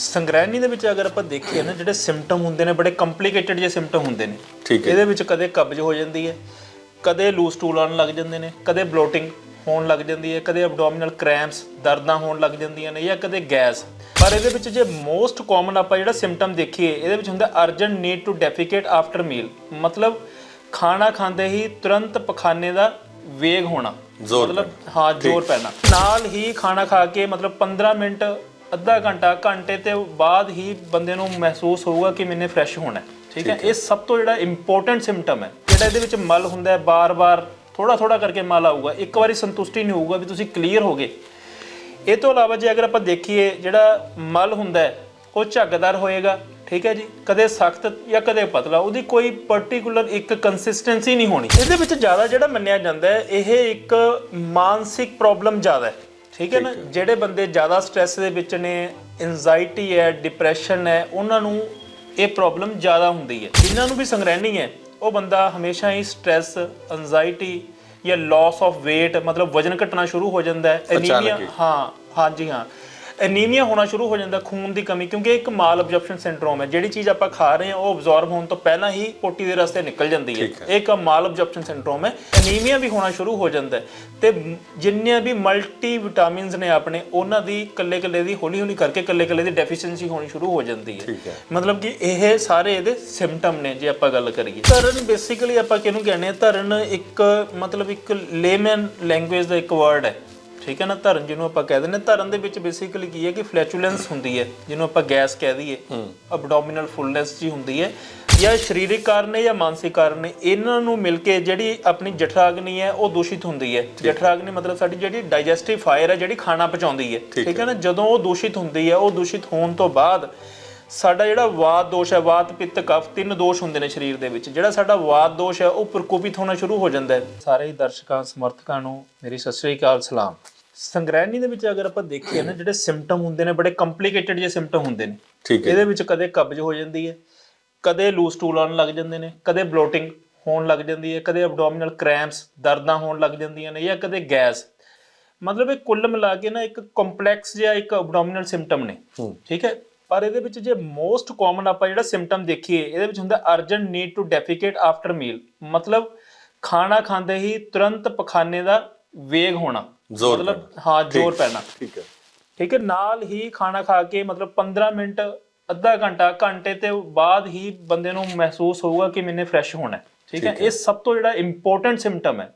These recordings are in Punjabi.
ਸੰਗ੍ਰਹਿਣੀ ਦੇ ਵਿੱਚ ਅਗਰ ਆਪਾਂ ਦੇਖੀਏ ਨਾ ਜਿਹੜੇ ਸਿੰਪਟਮ ਹੁੰਦੇ ਨੇ ਬੜੇ ਕੰਪਲਿਕੇਟਡ ਜਿਹੇ ਸਿੰਪਟਮ ਹੁੰਦੇ ਨੇ। ਠੀਕ ਹੈ ਇਹਦੇ ਵਿੱਚ ਕਦੇ ਕਬਜ਼ ਹੋ ਜਾਂਦੀ ਹੈ ਕਦੇ ਲੂਸ ਟੂਲ ਆਉਣ ਲੱਗ ਜਾਂਦੇ ਨੇ ਕਦੇ ਬਲੋਟਿੰਗ ਹੋਣ ਲੱਗ ਜਾਂਦੀ ਹੈ ਕਦੇ ਐਬਡੋਮੀਨਲ ਕ੍ਰੈਂਪਸ ਦਰਦਾਂ ਹੋਣ ਲੱਗ ਜਾਂਦੀਆਂ ਨੇ ਜਾਂ ਕਦੇ ਗੈਸ। ਪਰ ਇਹਦੇ ਵਿੱਚ ਜੇ ਮੋਸਟ ਕਾਮਨ ਆਪਾਂ ਜਿਹੜਾ ਸਿੰਪਟਮ ਦੇਖੀਏ ਇਹਦੇ ਵਿੱਚ ਹੁੰਦਾ urgent need to defecate after meal ਮਤਲਬ ਖਾਣਾ ਖਾਂਦੇ ਹੀ ਤੁਰੰਤ ਪਖਾਨੇ ਦਾ ਵੇਗ ਹੋਣਾ। ਮਤਲਬ ਹਾਂ ਜ਼ੋਰ ਪੈਣਾ। ਨਾਲ ਹੀ ਖਾਣਾ ਖਾ ਕੇ ਮਤਲਬ 15 ਮਿੰਟ ਅੱਧਾ ਘੰਟਾ ਘੰਟੇ ਤੇ ਬਾਅਦ ਹੀ ਬੰਦੇ ਨੂੰ ਮਹਿਸੂਸ ਹੋਊਗਾ ਕਿ ਮੈਨੇ ਫਰੈਸ਼ ਹੋਣਾ ਠੀਕ ਹੈ? ਇਹ ਸਭ ਤੋਂ ਜਿਹੜਾ ਇੰਪੋਰਟੈਂਟ ਸਿੰਪਟਮ ਹੈ। ਜਿਹੜਾ ਇਹਦੇ ਵਿੱਚ ਮਲ ਹੁੰਦਾ ਹੈ ਬਾਰ-ਬਾਰ ਥੋੜਾ ਥੋੜਾ ਕਰਕੇ ਮਲ ਆਊਗਾ। ਇੱਕ ਵਾਰੀ ਸੰਤੁਸ਼ਟੀ ਨਹੀਂ ਹੋਊਗਾ ਵੀ ਤੁਸੀਂ ਕਲੀਅਰ ਹੋ ਗਏ ਇਹ ਤੋਂ ਇਲਾਵਾ ਜੇ ਅਗਰ ਆਪਾਂ ਦੇਖੀਏ ਜਿਹੜਾ ਮਲ ਹੁੰਦਾ ਹੈ ਉਹ ਝੱਗਦਾਰ ਹੋਏਗਾ। ਠੀਕ ਹੈ ਜੀ? ਕਦੇ ਸਖਤ ਜਾਂ ਕਦੇ ਪਤਲਾ। ਉਹਦੀ ਕੋਈ ਪਾਰਟਿਕੂਲਰ ਇੱਕ ਕੰਸਿਸਟੈਂਸੀ ਨਹੀਂ ਹੋਣੀ। ਇਹਦੇ ਵਿੱਚ ਜ਼ਿਆਦਾ ਜਿਹੜਾ ਮੰਨਿਆ ਜਾਂਦਾ ਹੈ ਇਹ ਇੱਕ ਮਾਨਸਿਕ ਪ੍ਰੋਬਲਮ ਜ਼ਿਆਦਾ ਹੈ। ਠੀਕ ਹੈ ਨਾ? ਜਿਹੜੇ ਬੰਦੇ ਜ਼ਿਆਦਾ ਸਟ੍ਰੈਸ ਦੇ ਵਿੱਚ ਨੇ ਐਂਜ਼ਾਈਟੀ ਹੈ ਡਿਪਰੈਸ਼ਨ ਹੈ ਉਹਨਾਂ ਨੂੰ ਇਹ ਪ੍ਰੋਬਲਮ ਜ਼ਿਆਦਾ ਹੁੰਦੀ ਹੈ। ਜਿਨ੍ਹਾਂ ਨੂੰ ਵੀ ਸੰਗ੍ਰਹਿਣੀ ਹੈ ਉਹ ਬੰਦਾ ਹਮੇਸ਼ਾ ਹੀ ਸਟ੍ਰੈਸ ਐਂਜ਼ਾਈਟੀ ਜਾਂ ਲਾਸ ਆਫ weight ਮਤਲਬ ਵਜਨ ਘਟਣਾ ਸ਼ੁਰੂ ਹੋ ਜਾਂਦਾ ਹੈ ਐਨੀਮੀਆ। ਹਾਂ ਹਾਂਜੀ ਹਾਂ। ਐਨੀਮੀਆ ਹੋਣਾ ਸ਼ੁਰੂ ਹੋ ਜਾਂਦਾ ਖੂਨ ਦੀ ਕਮੀ ਕਿਉਂਕਿ ਇੱਕ ਮਾਲ ਅਬਜ਼ਰਪਸ਼ਨ ਸਿੰਡਰੋਮ ਹੈ। ਜਿਹੜੀ ਚੀਜ਼ ਆਪਾਂ ਖਾ ਰਹੇ ਹਾਂ ਉਹ ਅਬਜ਼ੌਰਬ ਹੋਣ ਤੋਂ ਪਹਿਲਾਂ ਹੀ ਪੋਟੀ ਦੇ ਰਸਤੇ ਨਿਕਲ ਜਾਂਦੀ ਹੈ। ਇਹ ਇੱਕ ਮਾਲ ਅਬਜ਼ਰਪਸ਼ਨ ਸਿੰਡਰੋਮ ਹੈ। ਐਨੀਮੀਆ ਵੀ ਹੋਣਾ ਸ਼ੁਰੂ ਹੋ ਜਾਂਦਾ ਤੇ ਜਿੰਨੇ ਵੀ ਮਲਟੀ ਵਿਟਾਮਿਨਸ ਨੇ ਆਪਣੇ ਉਹਨਾਂ ਦੀ ਕੱਲੇ ਕੱਲੇ ਦੀ ਹੌਲੀ ਹੌਲੀ ਕਰਕੇ ਕੱਲੇ ਕੱਲੇ ਦੀ ਡੈਫੀਸ਼ੀਐਂਸੀ ਹੋਣੀ ਸ਼ੁਰੂ ਹੋ ਜਾਂਦੀ ਹੈ। ਮਤਲਬ ਕਿ ਇਹ ਸਾਰੇ ਇਹਦੇ ਸਿੰਪਟਮ ਨੇ ਜੇ ਆਪਾਂ ਗੱਲ ਕਰੀਏ। ਧਰਨ ਬੇਸਿਕਲੀ ਆਪਾਂ ਕਿਹਨੂੰ ਕਹਿੰਦੇ ਆ ਧਰਨ ਇੱਕ ਮਤਲਬ ਇੱਕ ਲੇਮਨ ਲੈਂਗੁਏਜ ਦਾ ਇੱਕ ਵਰਡ ਹੈ। ਠੀਕ ਹੈ ਨਾ? ਧਰਨ ਜਿਹਨੂੰ ਆਪਾਂ ਕਹਿ ਦਿੰਦੇ। ਧਰਨ ਦੇ ਵਿੱਚ ਬੇਸਿਕਲੀ ਕੀ ਹੈ ਕਿ ਫਲੈਚੂਲੈਂਸ ਹੁੰਦੀ ਹੈ ਜਿਹਨੂੰ ਆਪਾਂ ਗੈਸ ਕਹਿ ਦਈਏ। ਅਬਡੋਮੀਨਲ ਫੁੱਲਨੈਸ ਜੀ ਹੁੰਦੀ ਹੈ। ਜਾਂ ਸਰੀਰਕ ਕਾਰਨ ਹੈ ਜਾਂ ਮਾਨਸਿਕ ਕਾਰਨ ਹੈ ਇਹਨਾਂ ਨੂੰ ਮਿਲ ਕੇ ਜਿਹੜੀ ਆਪਣੀ ਜਠਰਾਗਨੀ ਹੈ ਉਹ ਦੂਸ਼ਿਤ ਹੁੰਦੀ ਹੈ। ਜਠਰਾਗਨੀ ਮਤਲਬ ਸਾਡੀ ਜਿਹੜੀ ਡਾਈਜੈਸਟਿਵ ਫਾਇਰ ਹੈ ਜਿਹੜੀ ਖਾਣਾ ਪਚਾਉਂਦੀ ਹੈ। ਠੀਕ ਹੈ। ਨਾ? ਜਦੋਂ ਉਹ ਦੂਸ਼ਿਤ ਹੁੰਦੀ ਹੈ ਉਹ ਦੂਸ਼ਿਤ ਹੋਣ ਤੋਂ ਬਾਅਦ ਸਾਡਾ ਜਿਹੜਾ ਵਾਤ ਦੋਸ਼ ਹੈ ਵਾਤ ਪਿੱਤ ਕਫ ਤਿੰਨ ਦੋਸ਼ ਹੁੰਦੇ ਨੇ ਸਰੀਰ ਦੇ ਵਿੱਚ। ਜਿਹੜਾ ਸਾਡਾ ਵਾਤ ਦੋਸ਼ ਹੈ ਉਹ ਪ੍ਰਕੋਪਿਤ ਹੋਣਾ ਸ਼ੁਰੂ ਹੋ ਜਾਂਦਾ ਹੈ। ਸਾਰੇ ਹੀ ਦਰਸ਼ਕਾਂ ਸਮਰਥਕਾਂ ਨੂੰ ਮੇਰੀ ਸਤਿ ਸ੍ਰੀ ਅਕਾਲ ਸਲਾਮ। ਸੰਗ੍ਰਹਿਣੀ ਦੇ ਵਿੱਚ ਅਗਰ ਆਪਾਂ ਦੇਖੀਏ ਨਾ ਜਿਹੜੇ ਸਿੰਪਟਮ ਹੁੰਦੇ ਨੇ ਬੜੇ ਕੰਪਲਿਕੇਟਡ ਜਿਹੇ ਸਿੰਪਟਮ ਹੁੰਦੇ ਨੇ। ਠੀਕ ਹੈ ਇਹਦੇ ਵਿੱਚ ਕਦੇ ਕਬਜ਼ ਹੋ ਜਾਂਦੀ ਹੈ ਕਦੇ ਲੂਸ ਟੂਲ ਆਉਣ ਲੱਗ ਜਾਂਦੇ ਨੇ ਕਦੇ ਬਲੋਟਿੰਗ ਹੋਣ ਲੱਗ ਜਾਂਦੀ ਹੈ ਕਦੇ ਐਬਡੋਮੀਨਲ ਕ੍ਰੈਂਪਸ ਦਰਦਾਂ ਹੋਣ ਲੱਗ ਜਾਂਦੀਆਂ ਨੇ ਜਾਂ ਕਦੇ ਗੈਸ। ਮਤਲਬ ਇਹ ਕੁੱਲ ਮਿਲਾ ਕੇ ਨਾ ਇੱਕ ਕੰਪਲੈਕਸ ਜਿਹਾ ਇੱਕ ਐਬਡੋਮੀਨਲ ਸਿੰਪਟਮ ਨੇ। ਠੀਕ ਹੈ? ਪਰ ਇਹਦੇ ਵਿੱਚ ਜੇ ਮੋਸਟ ਕਾਮਨ ਆਪਾਂ ਜਿਹੜਾ ਸਿੰਪਟਮ ਦੇਖੀਏ ਇਹਦੇ ਵਿੱਚ ਹੁੰਦਾ urgent need to defecate after meal ਮਤਲਬ ਖਾਣਾ ਖਾਂਦੇ ਹੀ ਤੁਰੰਤ ਪਖਾਨੇ ਦਾ ਵੇਗ ਹੋਣਾ। ਮਤਲਬ ਹਾਂ ਜ਼ੋਰ ਪੈਣਾ। ਠੀਕ ਹੈ। ਠੀਕ ਹੈ ਨਾਲ ਹੀ ਖਾਣਾ ਖਾ ਕੇ ਮਤਲਬ 15 ਮਿੰਟ ਅੱਧਾ ਘੰਟਾ ਘੰਟੇ ਤੇ ਬਾਅਦ ਹੀ ਬੰਦੇ ਨੂੰ ਮਹਿਸੂਸ ਹੋਊਗਾ ਕਿ ਮੈਨੇ ਫਰੈਸ਼ ਹੋਣਾ ਠੀਕ ਹੈ ਇਹ ਸਭ ਤੋਂ ਜਿਹੜਾ ਇੰਪੋਰਟੈਂਟ ਸਿੰਪਟਮ ਹੈ।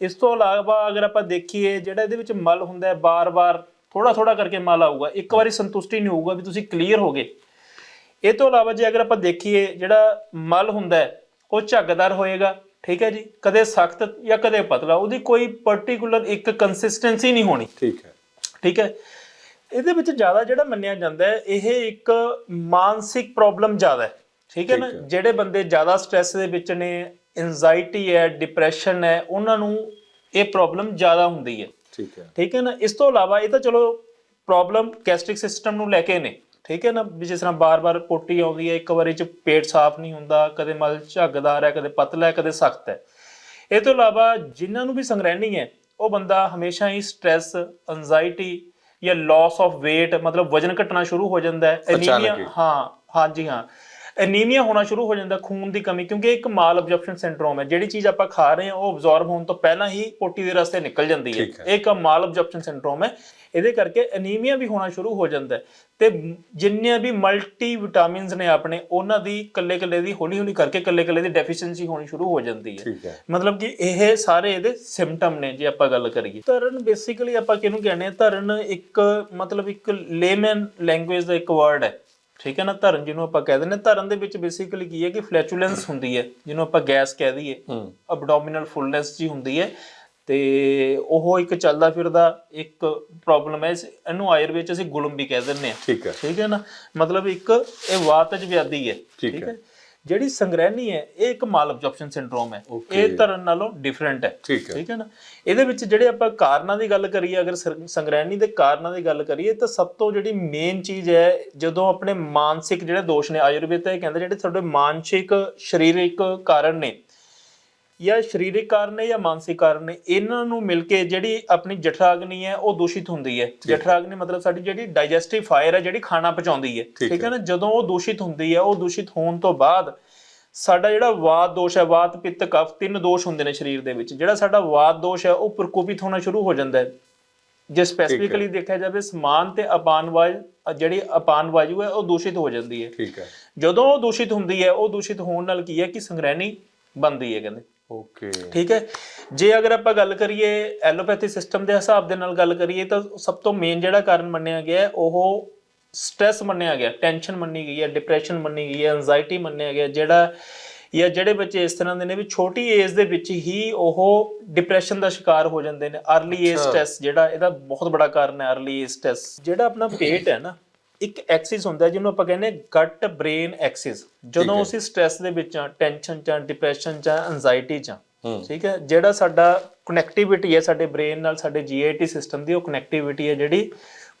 ਇਸ ਤੋਂ ਇਲਾਵਾ ਅਗਰ ਆਪਾਂ ਦੇਖੀਏ ਜਿਹੜਾ ਇਹਦੇ ਵਿੱਚ ਮਲ ਹੁੰਦਾ ਹੈ ਬਾਰ-ਬਾਰ ਥੋੜਾ ਥੋੜਾ ਕਰਕੇ ਮਲ ਆਊਗਾ। ਇੱਕ ਵਾਰੀ ਸੰਤੁਸ਼ਟੀ ਨਹੀਂ ਹੋਊਗਾ ਵੀ ਤੁਸੀਂ ਕਲੀਅਰ ਹੋ ਗਏ ਇਹ ਤੋਂ ਇਲਾਵਾ ਜੇ ਅਗਰ ਆਪਾਂ ਦੇਖੀਏ ਜਿਹੜਾ ਮਲ ਹੁੰਦਾ ਹੈ ਉਹ ਝੱਗਦਾਰ ਹੋਏਗਾ ਠੀਕ ਹੈ ਜੀ? ਕਦੇ ਸਖਤ ਜਾਂ ਕਦੇ ਪਤਲਾ ਉਹਦੀ ਕੋਈ ਪਾਰਟਿਕੂਲਰ ਇੱਕ ਕੰਸਿਸਟੈਂਸੀ ਨਹੀਂ ਹੋਣੀ। ਠੀਕ ਹੈ। ਠੀਕ ਹੈ? ਇਹਦੇ ਵਿੱਚ ਜ਼ਿਆਦਾ ਜਿਹੜਾ ਮੰਨਿਆ ਜਾਂਦਾ ਹੈ ਇਹ ਇੱਕ ਮਾਨਸਿਕ ਪ੍ਰੋਬਲਮ ਜ਼ਿਆਦਾ ਹੈ। ਠੀਕ ਹੈ ਨਾ? ਜਿਹੜੇ ਬੰਦੇ ਜ਼ਿਆਦਾ ਸਟ੍ਰੈਸ ਦੇ ਵਿੱਚ ਨੇ ਐਂਜ਼ਾਈਟੀ ਹੈ ਡਿਪਰੈਸ਼ਨ ਹੈ ਉਹਨਾਂ ਨੂੰ ਇਹ ਪ੍ਰੋਬਲਮ ਜ਼ਿਆਦਾ ਹੁੰਦੀ ਹੈ। ਠੀਕ ਹੈ। ਠੀਕ ਹੈ ਨਾ? ਇਸ ਤੋਂ ਇਲਾਵਾ ਇਹ ਤਾਂ ਚਲੋ ਪ੍ਰੋਬਲਮ ਗੈਸਟ੍ਰਿਕ ਸਿਸਟਮ ਨੂੰ ਲੈ ਕੇ ਨੇ। ਠੀਕ ਹੈ ਨਾ? ਵੀ ਜਿਸ ਤਰ੍ਹਾਂ ਬਾਰ-ਬਾਰ ਪੋਟੀ ਆਉਂਦੀ ਹੈ ਇੱਕ ਵਾਰੀ ਚ ਪੇਟ ਸਾਫ਼ ਨਹੀਂ ਹੁੰਦਾ ਕਦੇ ਮਲ ਝੱਗਦਾਰ ਹੈ ਕਦੇ ਪਤਲਾ ਹੈ ਕਦੇ ਸਖਤ ਹੈ। ਇਹ ਤੋਂ ਇਲਾਵਾ ਜਿਨ੍ਹਾਂ ਨੂੰ ਵੀ ਸੰਗ੍ਰਹਿਣੀ ਹੈ ਉਹ ਬੰਦਾ ਹਮੇਸ਼ਾ ਹੀ ਸਟ੍ਰੈਸ ਐਂਜ਼ਾਈਟੀ ਜਾਂ ਲਾਸ ਆਫ weight ਮਤਲਬ ਵਜਨ ਘਟਣਾ ਸ਼ੁਰੂ ਹੋ ਜਾਂਦਾ ਹੈ ਐਨੀਮੀਆ। ਹਾਂ ਹਾਂਜੀ ਹਾਂ। ਐਨੀਮੀਆ ਹੋਣਾ ਸ਼ੁਰੂ ਹੋ ਜਾਂਦਾ ਖੂਨ ਦੀ ਕਮੀ ਕਿਉਂਕਿ ਇੱਕ ਮਾਲ ਅਬਜ਼ਰਪਸ਼ਨ ਸਿੰਡਰੋਮ ਹੈ ਜਿਹੜੀ ਚੀਜ਼ ਆਪਾਂ ਖਾ ਰਹੇ ਹਾਂ ਉਹ ਅਬਜ਼ੌਰਬ ਹੋਣ ਤੋਂ ਪਹਿਲਾਂ ਹੀ ਪੋਟੀ ਦੇ ਰਸਤੇ ਨਿਕਲ ਜਾਂਦੀ ਹੈ। ਇਹ ਮਾਲ ਅਬਜ਼ਰਪਸ਼ਨ ਸਿੰਡਰੋਮ ਹੈ। ਇਹਦੇ ਕਰਕੇ ਐਨੀਮੀਆ ਵੀ ਹੋਣਾ ਸ਼ੁਰੂ ਹੋ ਜਾਂਦਾ ਤੇ ਜਿੰਨੇ ਵੀ ਮਲਟੀ ਵਿਟਾਮਿਨਸ ਨੇ ਆਪਣੇ ਉਹਨਾਂ ਦੀ ਕੱਲੇ ਕੱਲੇ ਦੀ ਹੌਲੀ ਹੌਲੀ ਕਰਕੇ ਕੱਲੇ ਕੱਲੇ ਦੀ ਡੈਫੀਸ਼ੀਐਂਸੀ ਹੋਣੀ ਸ਼ੁਰੂ ਹੋ ਜਾਂਦੀ ਹੈ। ਮਤਲਬ ਕਿ ਇਹ ਸਾਰੇ ਇਹਦੇ ਸਿੰਪਟਮ ਨੇ ਜੇ ਆਪਾਂ ਗੱਲ ਕਰੀਏ। ਧਰਨ ਬੇਸਿਕਲੀ ਆਪਾਂ ਕਿਹਨੂੰ ਕਹਿੰਦੇ ਆ ਧਰਨ ਇੱਕ ਮਤਲਬ ਇੱਕ ਲੇਮਨ ਲੈਂਗੁਏਜ ਦਾ ਇੱਕ ਵਰਡ ਹੈ। ਠੀਕ ਹੈ ਨਾ ਧਰਨ ਜਿਹਨੂੰ ਆਪਾਂ ਕਹਿ ਦਿੰਦੇ ਧਰਨ ਦੇ ਵਿੱਚ ਬੇਸਿਕਲੀ ਕੀ ਹੈ ਕਿ ਫਲੈਚੂਲੈਂਸ ਹੁੰਦੀ ਹੈ ਜਿਹਨੂੰ ਆਪਾਂ ਗੈਸ ਕਹਿ ਦਈਏ ਅਬਡੋਮੀਨਲ ਫੁੱਲਨੈਸ ਜੀ ਹੁੰਦੀ ਹੈ ਤੇ ਉਹ ਇੱਕ ਚੱਲਦਾ ਫਿਰਦਾ ਇੱਕ ਪ੍ਰੋਬਲਮ ਹੈ ਇਹਨੂੰ ਆਯੁਰਵੇਦ ਚ ਅਸੀਂ ਗੁਲਮ ਵੀ ਕਹਿ ਦਿੰਦੇ ਆ ਠੀਕ ਹੈ। ਠੀਕ ਹੈ ਨਾ ਮਤਲਬ ਇੱਕ ਇਹ ਵਾਤਜ ਵਿਆਧੀ ਹੈ। ਠੀਕ ਹੈ। ਜਿਹੜੀ ਸੰਗ੍ਰਹਿਣੀ ਹੈ ਇਹ ਇੱਕ ਮਾਲ ਅਬਜ਼ਰਪਸ਼ਨ ਸਿੰਡਰੋਮ ਹੈ. ਇਹ ਧਰਨ ਨਾਲੋਂ ਡਿਫਰੈਂਟ ਹੈ। ਠੀਕ ਹੈ। ਨਾ? ਇਹਦੇ ਵਿੱਚ ਜਿਹੜੇ ਆਪਾਂ ਕਾਰਨਾਂ ਦੀ ਗੱਲ ਕਰੀਏ ਅਗਰ ਸੰਗ੍ਰਹਿਣੀ ਦੇ ਕਾਰਨਾਂ ਦੀ ਗੱਲ ਕਰੀਏ ਤਾਂ ਸਭ ਤੋਂ ਜਿਹੜੀ ਮੇਨ ਚੀਜ਼ ਹੈ ਜਦੋਂ ਆਪਣੇ ਮਾਨਸਿਕ ਜਿਹੜੇ ਦੋਸ਼ ਨੇ ਆਯੁਰਵੇਦ ਤਾਂ ਇਹ ਕਹਿੰਦਾ ਜਿਹੜੇ ਤੁਹਾਡੇ ਮਾਨਸਿਕ ਸਰੀਰਕ ਕਾਰਨ ਨੇ ਜਾਂ ਸਰੀਰਕ ਕਾਰਨ ਨੇ ਜਾਂ ਮਾਨਸਿਕ ਕਾਰਨ ਨੇ ਇਹਨਾਂ ਨੂੰ ਮਿਲ ਕੇ ਜਿਹੜੀ ਆਪਣੀ ਜਠਰਾਗਨੀ ਹੈ ਉਹ ਦੂਸ਼ਿਤ ਹੁੰਦੀ ਹੈ। ਜਠਰਾਗਨੀ ਮਤਲਬ ਸਾਡੀ ਜਿਹੜੀ ਡਾਈਜੈਸਟਿਵ ਫਾਇਰ ਹੈ ਜਿਹੜੀ ਖਾਣਾ ਪਚਾਉਂਦੀ ਹੈ। ਠੀਕ ਹੈ ਨਾ? ਜਦੋਂ ਉਹ ਦੂਸ਼ਿਤ ਹੁੰਦੀ ਹੈ ਉਹ ਦੂਸ਼ਿਤ ਹੋਣ ਤੋਂ ਬਾਅਦ ਸਾਡਾ ਜਿਹੜਾ ਵਾਤ ਦੋਸ਼ ਹੈ ਵਾਤ ਪਿੱਤ ਕਫ ਤਿੰਨ ਦੋਸ਼ ਹੁੰਦੇ ਨੇ ਸਰੀਰ ਦੇ ਵਿੱਚ। ਜਿਹੜਾ ਸਾਡਾ ਵਾਤ ਦੋਸ਼ ਹੈ ਉਹ ਪ੍ਰਕੋਪਿਤ ਹੋਣਾ ਸ਼ੁਰੂ ਹੋ ਜਾਂਦਾ ਹੈ। ਜੇ ਸਪੈਸੀਫਿਕਲੀ ਦੇਖਿਆ ਜਾਵੇ ਸਮਾਨ ਤੇ ਅਪਾਨ ਵਾਯੂ ਜਿਹੜੀ ਅਪਾਨ ਵਾਯੂ ਹੈ ਉਹ ਦੂਸ਼ਿਤ ਹੋ ਜਾਂਦੀ ਹੈ। ਠੀਕ ਹੈ। ਜਦੋਂ ਉਹ ਦੂਸ਼ਿਤ ਹੁੰਦੀ ਹੈ ਉਹ ਦੂਸ਼ਿਤ ਹੋਣ ਨਾਲ ਕੀ ਹੈ? ਕਿ ਸੰਗ੍ਰਹਿਣੀ ਬਣਦੀ ਹੈ ਕਹਿੰਦੇ। ਓਕੇ। ਠੀਕ ਹੈ? ਜੇ ਅਗਰ ਆਪਾਂ ਗੱਲ ਕਰੀਏ ਐਲੋਪੈਥੀ ਸਿਸਟਮ ਦੇ ਹਿਸਾਬ ਦੇ ਨਾਲ ਗੱਲ ਕਰੀਏ ਤਾਂ ਸਭ ਤੋਂ ਮੇਨ ਜਿਹੜਾ ਕਾਰਨ ਮੰਨਿਆ ਗਿਆ ਹੈ ਉਹ ਸਟ्रेस ਮੰਨਿਆ ਗਿਆ ਟੈਨਸ਼ਨ ਮੰਨੀ ਗਈ ਹੈ ਡਿਪਰੈਸ਼ਨ ਮੰਨੀ ਗਈ ਹੈ ਐਂਜ਼ਾਇਟੀ ਮੰਨਿਆ ਗਿਆ ਜਿਹੜਾ ਜਾਂ ਜਿਹੜੇ ਬੱਚੇ ਇਸ ਤਰ੍ਹਾਂ ਦੇ ਨੇ ਵੀ ਛੋਟੀ ਏਜ ਦੇ ਵਿੱਚ ਹੀ ਉਹ ਡਿਪਰੈਸ਼ਨ ਦਾ ਸ਼ਿਕਾਰ ਹੋ ਜਾਂਦੇ ਨੇ अर्ਲੀ ਏਜ ਸਟ्रेस ਜਿਹੜਾ ਇਹਦਾ ਬਹੁਤ ਬੜਾ ਕਾਰਨ ਹੈ अर्ਲੀ ਏਜ ਸਟ्रेस ਜਿਹੜਾ ਆਪਣਾ ਪੇਟ ਹੈ ਨਾ ਇੱਕ ਐਕਸਿਸ ਹੁੰਦਾ ਜਿਹਨੂੰ ਆਪਾਂ ਕਹਿੰਦੇ ਗਟ ਬ੍ਰੇਨ ਐਕਸਿਸ ਜਦੋਂ ਅਸੀਂ ਸਟ੍ਰੈਸ ਦੇ ਵਿੱਚ ਆ ਟੈਨਸ਼ਨ ਚ ਡਿਪਰੈਸ਼ਨ ਚ ਐਂਜ਼ਾਈਟੀ ਚ। ਠੀਕ ਹੈ? ਜਿਹੜਾ ਸਾਡਾ ਕਨੈਕਟੀਵਿਟੀ ਹੈ ਸਾਡੇ ਬ੍ਰੇਨ ਨਾਲ ਸਾਡੇ ਜੀਆਈਟੀ ਸਿਸਟਮ ਦੀ ਉਹ ਕਨੈਕਟੀਵਿਟੀ ਹੈ ਜਿਹੜੀ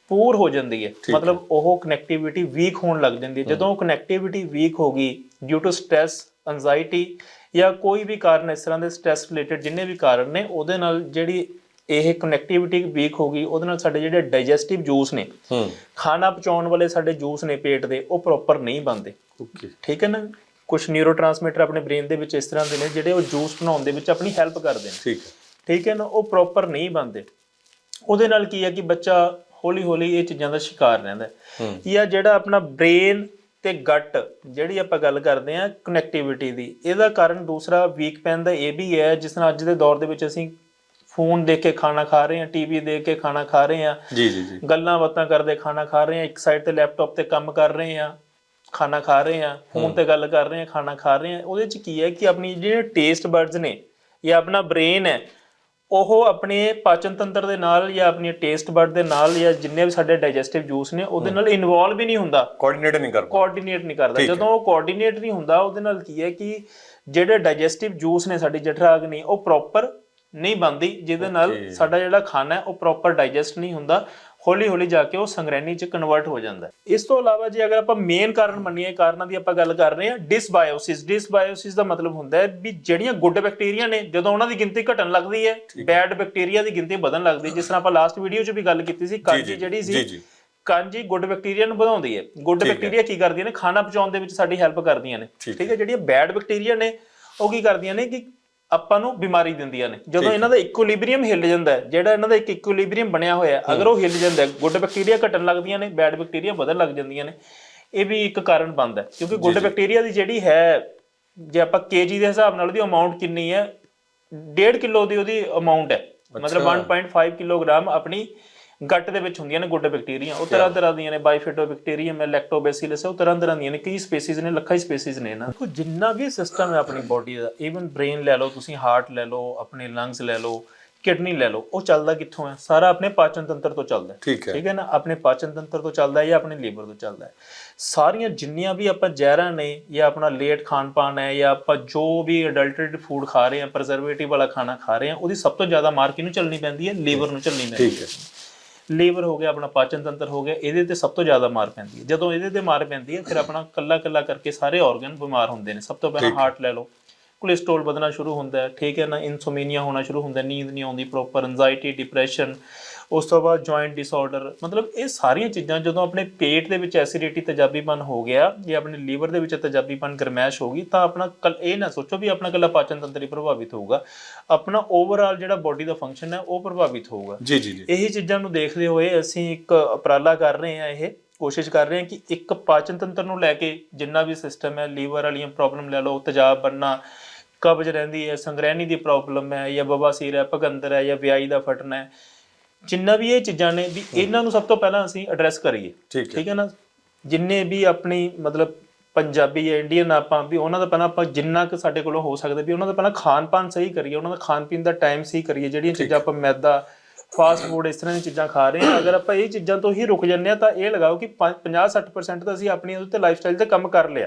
ਪੂਰ ਹੋ ਜਾਂਦੀ ਹੈ। ਮਤਲਬ ਉਹ ਕਨੈਕਟੀਵਿਟੀ ਵੀਕ ਹੋਣ ਲੱਗ ਜਾਂਦੀ ਹੈ। ਜਦੋਂ ਉਹ ਕਨੈਕਟੀਵਿਟੀ ਵੀਕ ਹੋ ਗਈ ਡਿਊ ਟੂ ਸਟ੍ਰੈਸ ਐਂਜ਼ਾਈਟੀ ਜਾਂ ਕੋਈ ਵੀ ਕਾਰਨ ਇਸ ਤਰ੍ਹਾਂ ਦੇ ਸਟ੍ਰੈਸ ਰਿਲੇਟਡ ਜਿੰਨੇ ਵੀ ਕਾਰਨ ਨੇ ਉਹਦੇ ਨਾਲ ਜਿਹੜੀ ਇਹ ਕਨੈਕਟੀਵਿਟੀ ਵੀਕ ਹੋ ਗਈ ਉਹਦੇ ਨਾਲ ਸਾਡੇ ਜਿਹੜੇ ਡਾਈਜੈਸਟਿਵ ਜੂਸ ਨੇ ਹੂੰ। ਖਾਣਾ ਪਚਾਉਣ ਵਾਲੇ ਸਾਡੇ ਜੂਸ ਨੇ ਪੇਟ ਦੇ ਉਹ ਪ੍ਰੋਪਰ ਨਹੀਂ ਬਣਦੇ। ਓਕੇ ਠੀਕ ਹੈ ਨਾ? ਕੁਝ ਨਿਊਰੋਟ੍ਰਾਂਸਮਿਟਰ ਆਪਣੇ ਬ੍ਰੇਨ ਦੇ ਵਿੱਚ ਇਸ ਤਰ੍ਹਾਂ ਦੇ ਨੇ ਜਿਹੜੇ ਉਹ ਜੂਸ ਬਣਾਉਣ ਦੇ ਵਿੱਚ ਆਪਣੀ ਹੈਲਪ ਕਰਦੇ ਨੇ। ਠੀਕ ਹੈ। ਠੀਕ ਹੈ ਨਾ? ਉਹ ਪ੍ਰੋਪਰ ਨਹੀਂ ਬਣਦੇ। ਉਹਦੇ ਨਾਲ ਕੀ ਹੈ ਕਿ ਬੱਚਾ ਹੌਲੀ ਹੌਲੀ ਇਹ ਚੀਜ਼ਾਂ ਦਾ ਸ਼ਿਕਾਰ ਰਹਿੰਦਾ ਹੈ। ਹੂੰ। ਜਾਂ ਜਿਹੜਾ ਆਪਣਾ ਬ੍ਰੇਨ ਤੇ ਗੱਟ ਜਿਹੜੀ ਆਪਾਂ ਗੱਲ ਕਰਦੇ ਆ ਕਨੈਕਟੀਵਿਟੀ ਦੀ ਇਹਦਾ ਕਾਰਨ ਦੂਸਰਾ ਵੀਕ ਪੈਨ ਦਾ ਇਹ ਵੀ ਹੈ ਜਿਸ ਨਾਲ ਅੱਜ ਦੇ ਦੌਰ ਦੇ ਵਿੱਚ ਅਸੀਂ ਫੋਨ ਦੇਖ ਕੇ ਖਾਣਾ ਖਾ ਰਹੇ ਹਾਂ ਟੀਵੀ ਦੇਖ ਕੇ ਖਾਣਾ ਖਾ ਰਹੇ ਹਾਂ। ਜੀ ਜੀ ਜੀ। ਗੱਲਾਂ ਬਾਤਾਂ ਕਰਦੇ ਖਾਣਾ ਖਾ ਰਹੇ ਹਾਂ ਇੱਕ ਸਾਈਡ ਤੇ ਲੈਪਟਾਪ ਤੇ ਕੰਮ ਕਰ ਰਹੇ ਹਾਂ ਖਾਣਾ ਖਾ ਰਹੇ ਹਾਂ ਫੋਨ ਤੇ ਗੱਲ ਕਰ ਰਹੇ ਹਾਂ ਖਾਣਾ ਖਾ ਰਹੇ ਹਾਂ। ਉਹਦੇ ਚ ਕੀ ਹੈ ਕਿ ਆਪਣੀ ਜਿਹੜੇ ਟੇਸਟ ਬਰਡਸ ਨੇ ਜਾਂ ਆਪਣਾ ਬ੍ਰੇਨ ਹੈ ਉਹ ਆਪਣੇ ਪਾਚਨ ਤੰਤਰ ਦੇ ਨਾਲ ਜਾਂ ਆਪਣੀ ਟੇਸਟ ਬਰਡ ਦੇ ਨਾਲ ਜਾਂ ਜਿੰਨੇ ਵੀ ਸਾਡੇ ਡਾਈਜੈਸਟਿਵ ਜੂਸ ਨੇ ਉਹਦੇ ਨਾਲ ਇਨਵੋਲਵ ਹੀ ਨਹੀਂ ਹੁੰਦਾ। ਕੋਆਰਡੀਨੇਟ ਨਹੀਂ ਕਰ ਕੋਆਰਡੀਨੇਟ ਨਹੀਂ ਕਰਦਾ। ਜਦੋਂ ਉਹ ਕੋਆਰਡੀਨੇਟ ਨਹੀਂ ਹੁੰਦਾ ਉਹਦੇ ਨਾਲ ਕੀ ਹੈ ਕਿ ਜਿਹੜੇ ਡਾਈਜੈਸਟਿਵ ਜੂਸ ਨੇ ਸਾਡੀ ਜਠਰਾਗਨੀ ਉਹ ਪ੍ਰੋਪਰ ਨਹੀਂ ਬਣਦੀ ਜਿਹਦੇ ਨਾਲ ਸਾਡਾ ਜਿਹੜਾ ਖਾਣਾ ਹੈ ਉਹ ਪ੍ਰੋਪਰ ਡਾਈਜੈਸਟ ਨਹੀਂ ਹੁੰਦਾ ਹੌਲੀ ਹੌਲੀ ਜਾ ਕੇ ਉਹ ਸੰਗ੍ਰਹਿਣੀ ਚ ਕਨਵਰਟ ਹੋ ਜਾਂਦਾ ਇਸ ਤੋਂ ਇਲਾਵਾ ਜੇ ਅਗਰ ਆਪਾਂ ਮੇਨ ਕਾਰਨ ਮੰਨੀਏ ਕਾਰਨਾਂ ਦੀ ਆਪਾਂ ਗੱਲ ਕਰ ਰਹੇ ਹਾਂ ਡਿਸਬਾਇਓਸਿਸ ਡਿਸਬਾਇਓਸਿਸ ਦਾ ਮਤਲਬ ਹੁੰਦਾ ਹੈ ਵੀ ਜਿਹੜੀਆਂ ਗੁੱਡ ਬੈਕਟੀਰੀਆ ਨੇ ਜਦੋਂ ਉਹਨਾਂ ਦੀ ਗਿਣਤੀ ਘਟਣ ਲੱਗਦੀ ਹੈ ਬੈਡ ਬੈਕਟੀਰੀਆ ਦੀ ਗਿਣਤੀ ਵਧਣ ਲੱਗਦੀ ਹੈ। ਜਿਸ ਤਰ੍ਹਾਂ ਆਪਾਂ ਲਾਸਟ ਵੀਡੀਓ 'ਚ ਵੀ ਗੱਲ ਕੀਤੀ ਸੀ ਕਾਂਜੀ ਜਿਹੜੀ ਸੀ ਕਾਂਜੀ ਗੁੱਡ ਬੈਕਟੀਰੀਆ ਨੂੰ ਵਧਾਉਂਦੀ ਹੈ। ਗੁੱਡ ਬੈਕਟੀਰੀਆ ਕੀ ਕਰਦੀਆਂ ਨੇ? ਖਾਣਾ ਪਚਾਉਣ ਦੇ ਵਿੱਚ ਸਾਡੀ ਹੈਲਪ ਕਰਦੀਆਂ ਨੇ। ਠੀਕ ਹੈ। ਜਿਹੜੀਆਂ ਬੈਡ ਬੈਕਟੀਰੀਆ ਨੇ ਉਹ ਕੀ ਕਰਦੀਆਂ ਨੇ ਕਿ ਆਪਾਂ ਨੂੰ ਬਿਮਾਰੀ ਦਿੰਦੀਆਂ ਨੇ। ਜਦੋਂ ਇਹਨਾਂ ਦਾ ਇਕੁਇਲਿਬ੍ਰੀਅਮ ਹਿੱਲ ਜਾਂਦਾ ਹੈ ਜਿਹੜਾ ਇਹਨਾਂ ਦਾ ਇੱਕ ਇਕੁਇਲਿਬ੍ਰੀਅਮ ਬਣਿਆ ਹੋਇਆ ਹੈ ਅਗਰ ਉਹ ਹਿੱਲ ਜਾਂਦਾ ਹੈ ਗੁੱਡ ਬੈਕਟੀਰੀਆ ਘਟਣ ਲੱਗਦੀਆਂ ਨੇ ਬੈਡ ਬੈਕਟੀਰੀਆ ਵਧਣ ਲੱਗ ਜਾਂਦੀਆਂ ਨੇ ਇਹ ਵੀ ਇੱਕ ਕਾਰਨ ਬਣਦਾ ਹੈ। ਕਿਉਂਕਿ ਗੁੱਡ ਬੈਕਟੀਰੀਆ ਦੀ ਜਿਹੜੀ ਹੈ ਜੇ ਆਪਾਂ ਕੇਜੀ ਦੇ ਹਿਸਾਬ ਨਾਲ ਉਹਦੀ ਅਮਾਉਂਟ ਕਿੰਨੀ ਹੈ 1.5 ਕਿਲੋ ਦੀ ਉਹਦੀ ਅਮਾਉਂਟ ਹੈ। ਮਤਲਬ 1.5 ਕਿਲੋਗ੍ਰਾਮ ਆਪਣੀ ਗੱਟ ਦੇ ਵਿੱਚ ਹੁੰਦੀਆਂ ਨੇ ਗੁੱਡ ਬੈਕਟੀਰੀਆ ਉਹ ਤਰ੍ਹਾਂ ਤਰ੍ਹਾਂ ਦੀਆਂ ਨੇ ਬਾਈਫਿਟੋਬੈਕਟੀਰੀਅਮ ਹੈ ਲੈਕਟੋਬੈਸਿਲਸ ਹੈ ਉਹ ਤਰ੍ਹਾਂ ਤਰ੍ਹਾਂ ਦੀਆਂ ਨੇ ਕਈ ਸਪੀਸੀਜ਼ ਨੇ ਲੱਖਾਂ ਹੀ ਸਪੀਸੀਜ਼ ਨੇ ਇਹਨਾਂ ਦੇਖੋ ਜਿੰਨਾ ਵੀ ਸਿਸਟਮ ਹੈ ਆਪਣੀ ਬੋਡੀ ਦਾ ਇਵਨ ਬ੍ਰੇਨ ਲੈ ਲਓ ਤੁਸੀਂ ਹਾਰਟ ਲੈ ਲਓ ਆਪਣੇ ਲੰਗਸ ਲੈ ਲਓ ਕਿਡਨੀ ਲੈ ਲਓ ਉਹ ਚੱਲਦਾ ਕਿੱਥੋਂ ਹੈ? ਸਾਰਾ ਆਪਣੇ ਪਾਚਨ ਤੰਤਰ ਤੋਂ ਚੱਲਦਾ ਹੈ। ਠੀਕ ਹੈ। ਠੀਕ ਹੈ ਨਾ? ਆਪਣੇ ਪਾਚਨ ਤੰਤਰ ਤੋਂ ਚੱਲਦਾ ਹੈ ਜਾਂ ਆਪਣੇ ਲੀਵਰ ਤੋਂ ਚੱਲਦਾ ਹੈ। ਸਾਰੀਆਂ ਜਿੰਨੀਆਂ ਵੀ ਆਪਾਂ ਜ਼ਹਿਰਾਂ ਨੇ ਜਾਂ ਆਪਣਾ ਲੇਟ ਖਾਣ ਪਾਣ ਹੈ ਜਾਂ ਆਪਾਂ ਜੋ ਵੀ ਅਡਲਟਰੇਟਡ ਫੂਡ ਖਾ ਰਹੇ ਹਾਂ ਪ੍ਰਜ਼ਰਵੇਟਿਵ ਵਾਲਾ ਖਾਣਾ ਖਾ ਰਹੇ ਹਾਂ ਉਹਦੀ ਸਭ ਤੋਂ ਜ਼ਿਆਦਾ ਮਾਰ ਕਿਹਨੂੰ ਚੱਲਣੀ ਪੈਂਦੀ ਹੈ? ਲੀਵਰ ਨੂੰ ਚੱਲਣੀ ਪੈਂਦੀ ਠੀਕ ਹੈ। ਲੀਵਰ ਹੋ ਗਿਆ ਆਪਣਾ ਪਾਚਨ ਤੰਤਰ ਹੋ ਗਿਆ ਇਹਦੇ ਤੇ ਸਭ ਤੋਂ ਜ਼ਿਆਦਾ ਮਾਰ ਪੈਂਦੀ ਹੈ। ਜਦੋਂ ਇਹਦੇ ਤੇ ਮਾਰ ਪੈਂਦੀ ਹੈ ਫਿਰ ਆਪਣਾ ਕੱਲਾ ਕੱਲਾ ਕਰਕੇ ਸਾਰੇ ਆਰਗਨ ਬਿਮਾਰ ਹੁੰਦੇ ਨੇ। ਸਭ ਤੋਂ ਪਹਿਲਾਂ ਹਾਰਟ ਲੈ ਲਓ। ਕੋਲੇਸਟ੍ਰੋਲ ਵਧਣਾ ਸ਼ੁਰੂ ਹੁੰਦਾ ਹੈ। ਠੀਕ ਹੈ ਨਾ? ਇਨਸੋਮਨੀਆ ਹੋਣਾ ਸ਼ੁਰੂ ਹੁੰਦਾ ਹੈ। ਨੀਂਦ ਨਹੀਂ ਆਉਂਦੀ ਪ੍ਰੋਪਰ ਐਂਜ਼ਾਈਟੀ ਡਿਪਰੈਸ਼ਨ ਉਸ ਤੋਂ ਬਾਅਦ ਜੁਆਇੰਟ ਡਿਸਆਰਡਰ ਮਤਲਬ ਇਹ ਸਾਰੀਆਂ ਚੀਜ਼ਾਂ ਜਦੋਂ ਆਪਣੇ ਪੇਟ ਦੇ ਵਿੱਚ ਐਸਿਡਿਟੀ ਤੇਜ਼ਾਬੀਪਨ ਹੋ ਗਿਆ ਜਾਂ ਆਪਣੇ ਲੀਵਰ ਦੇ ਵਿੱਚ ਤੇਜ਼ਾਬੀਪਨ ਗਰਮੈਸ਼ ਹੋ ਗਈ ਤਾਂ ਆਪਣਾ ਇਹ ਨਾ ਸੋਚੋ ਵੀ ਆਪਣਾ ਕੱਲਾ ਪਾਚਨ ਤੰਤਰ ਹੀ ਪ੍ਰਭਾਵਿਤ ਹੋਊਗਾ। ਆਪਣਾ ਓਵਰਆਲ ਜਿਹੜਾ ਬਾਡੀ ਦਾ ਫੰਕਸ਼ਨ ਹੈ ਉਹ ਪ੍ਰਭਾਵਿਤ ਹੋਊਗਾ। ਜੀ ਜੀ ਜੀ। ਇਹੀ ਚੀਜ਼ਾਂ ਨੂੰ ਦੇਖਦੇ ਹੋਏ ਅਸੀਂ ਇੱਕ ਉਪਰਾਲਾ ਕਰ ਰਹੇ ਹਾਂ ਇਹ ਕੋਸ਼ਿਸ਼ ਕਰ ਰਹੇ ਹਾਂ ਕਿ ਇੱਕ ਪਾਚਨ ਤੰਤਰ ਨੂੰ ਲੈ ਕੇ ਜਿੰਨਾ ਵੀ ਸਿਸਟਮ ਹੈ ਲੀਵਰ ਵਾਲੀਆਂ ਪ੍ਰੋਬਲਮ ਲੈ ਲਓ ਤੇਜ਼ਾਬ ਬਣਨਾ ਕਬਜ਼ ਰਹਿੰਦੀ ਹੈ ਸੰਗ੍ਰਹਿਣੀ ਦੀ ਪ੍ਰੋਬਲਮ ਹੈ ਜਾਂ ਬਵਾਸੀਰ ਹੈ ਭਗੰਦਰ ਹੈ ਜਾਂ ਵਿਆਈ ਦਾ ਫਟਣਾ ਹੈ। ਜਿੰਨਾ ਵੀ ਇਹ ਚੀਜ਼ਾਂ ਨੇ ਵੀ ਇਹਨਾਂ ਨੂੰ ਸਭ ਤੋਂ ਪਹਿਲਾਂ ਅਸੀਂ ਐਡਰੈਸ ਕਰੀਏ। ਠੀਕ ਹੈ। ਨਾ? ਜਿੰਨੇ ਵੀ ਆਪਣੀ ਮਤਲਬ ਪੰਜਾਬੀ ਜਾਂ ਇੰਡੀਅਨ ਆਪਾਂ ਵੀ ਉਹਨਾਂ ਦਾ ਪਹਿਲਾਂ ਆਪਾਂ ਜਿੰਨਾ ਕੁ ਸਾਡੇ ਕੋਲੋਂ ਹੋ ਸਕਦਾ ਵੀ ਉਹਨਾਂ ਦਾ ਪਹਿਲਾਂ ਖਾਣ ਪਾਨ ਸਹੀ ਕਰੀਏ ਉਹਨਾਂ ਦਾ ਖਾਣ ਪੀਣ ਦਾ ਟਾਈਮ ਸਹੀ ਕਰੀਏ ਜਿਹੜੀਆਂ ਚੀਜ਼ਾਂ ਆਪਾਂ ਮੈਦਾ ਫਾਸਟ ਫੂਡ ਇਸ ਤਰ੍ਹਾਂ ਦੀਆਂ ਚੀਜ਼ਾਂ ਖਾ ਰਹੇ ਹਾਂ ਅਗਰ ਆਪਾਂ ਇਹ ਚੀਜ਼ਾਂ ਤੋਂ ਹੀ ਰੁਕ ਜੰਨੇ ਆ ਤਾਂ ਇਹ ਲਗਾਓ ਕਿ 50 60% ਤਾਂ ਅਸੀਂ ਆਪਣੀ ਉਹਦੇ ਤੇ ਲਾਈਫਸਟਾਈਲ ਤੇ ਕੰਮ ਕਰ ਲਿਆ।